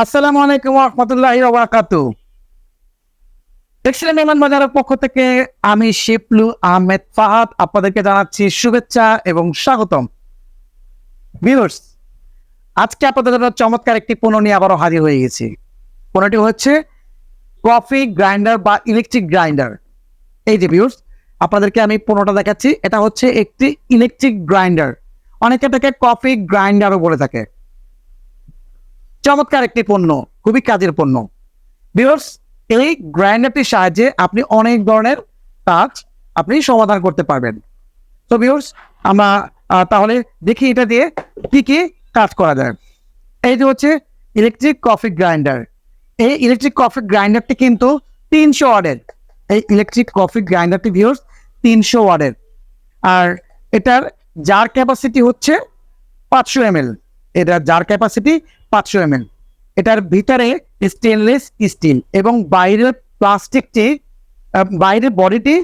আসসালামু আলাইকুম রহমতুল্লাহ ওবরাকাতু টেক্সটাইল মেহমান বাজারের পক্ষ থেকে আমি শিপলু আহমেদ ফাহাদ, আপনাদেরকে জানাচ্ছি শুভেচ্ছা এবং স্বাগতম। ভিউয়ার্স, আজকে আপনাদের জন্য চমৎকার একটি পণ্য নিয়ে আবারও হাজির হয়ে গেছি। পণ্যটি হচ্ছে কফি গ্রাইন্ডার বা ইলেকট্রিক গ্রাইন্ডার। এই যে ভিউয়ার্স, আপনাদেরকে আমি পণ্যটা দেখাচ্ছি। এটা হচ্ছে একটি ইলেকট্রিক গ্রাইন্ডার। অনেকে এটাকে কফি গ্রাইন্ডারও বলে থাকে। চমৎকার একটি পণ্য, খুবই কাজের পণ্য। বিকজ এই গ্রাইন্ডারটির সাহায্যে আপনি অনেক ধরনের কাজ আপনি সমাধান করতে পারবেন। তো বিকজ আমরা তাহলে দেখি এটা দিয়ে কি কি কাজ করা যায়। এই যে হচ্ছে ইলেকট্রিক কফি গ্রাইন্ডার এই ইলেকট্রিক কফি গ্রাইন্ডারটি কিন্তু তিনশো ওয়ার্ডের এই ইলেকট্রিক কফি গ্রাইন্ডারটি ভিউর্স তিনশো ওয়ার্ডের আর এটার জার ক্যাপাসিটি হচ্ছে পাঁচশো এম এল এটার জার ক্যাপাসিটি পাঁচশো এম এটার ভিতরে স্টেনলেস স্টিল এবং বাইরের প্লাস্টিকটি আহ, বাইরের বডিটি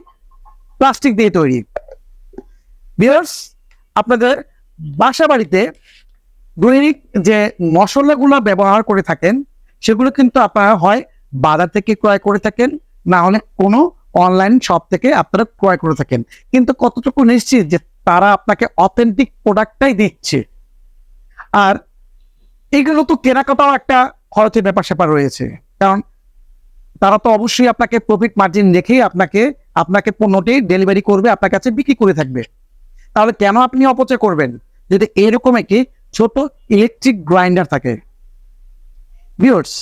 প্লাস্টিক দিয়ে তৈরি। বিয়ার্স আপনাদের বাসা বাড়িতে দৈনিক যে মশলাগুলো ব্যবহার করে থাকেন সেগুলো কিন্তু আপনারা হয় বাজার থেকে ক্রয় করে থাকেন না হলে কোনো অনলাইন শপ থেকে আপনারা ক্রয় করে থাকেন। কিন্তু কতটুকু নিশ্চিত যে তারা আপনাকে অথেন্টিক প্রোডাক্টটাই দিচ্ছে? আর এগুলো তো কেনাকাটাও একটা খরচের ব্যাপার স্যাপার রয়েছে। কারণ তারা তো অবশ্যই আপনাকে প্রফিট মার্জিন রেখেই আপনাকে আপনাকে পণ্যটি ডেলিভারি করবে, আপনার কাছে বিক্রি করে থাকবে। তাহলে কেন আপনি অপচয় করবেন? যদি এরকম একটি ছোট ইলেকট্রিক গ্রাইন্ডার থাকে। ভিউয়ার্স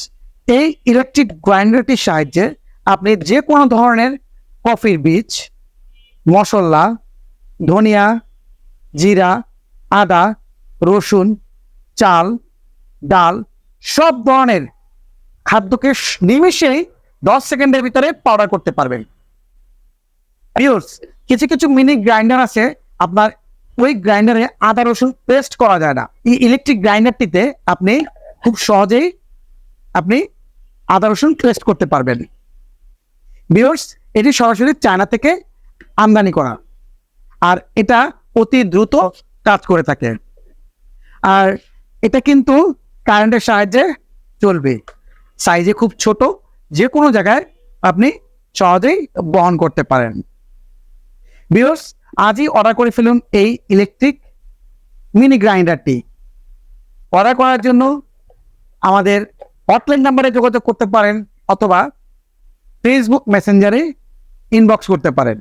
এই ইলেকট্রিক গ্রাইন্ডারটির সাহায্যে আপনি যে কোনো ধরনের কফির বীজ, মশলা, ধনিয়া, জিরা, আদা, রসুন, চাল ডাল সব ধরনের খাদ্যকে নিমেষেই দশ সেকেন্ডের ভিতরে পাউডার করতে পারবেন। ভিউয়ার্স কিছু কিছু মিনি গ্রাইন্ডার আছে, আপনার ওই গ্রাইন্ডারে আদা রসুন পেস্ট করা যায় না। এই ইলেকট্রিক গ্রাইন্ডারটিতে আপনি খুব সহজেই আপনি আদা রসুন পেস্ট করতে পারবেন। ভিউয়ার্স এটি সরাসরি চায়না থেকে আমদানি করা। আর এটা অতি দ্রুত কাজ করে থাকে। আর এটা কিন্তু কারেন্টের সাহায্যে চলবে। সাইজে খুব ছোট যে কোনো জায়গায় আপনি সহজেই বহন করতে পারেন। বিয়স আজই অর্ডার করে ফেলুন এই ইলেকট্রিক মিনি গ্রাইন্ডারটি অর্ডার করার জন্য আমাদের হটলাইন নাম্বারে যোগাযোগ করতে পারেন অথবা ফেসবুক মেসেঞ্জারে ইনবক্স করতে পারেন।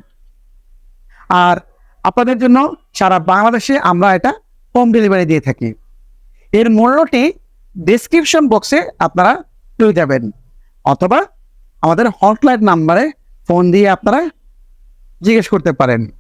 আর আপনাদের জন্য সারা বাংলাদেশে আমরা এটা হোম ডেলিভারি দিয়ে থাকি। এর মূল্যটি ডিসক্রিপশন বক্সে আপনারা পেয়ে যাবেন। অথবা আমাদের হটলাইন নাম্বারে ফোন দিয়ে আপনারা জিজ্ঞেস করতে পারেন।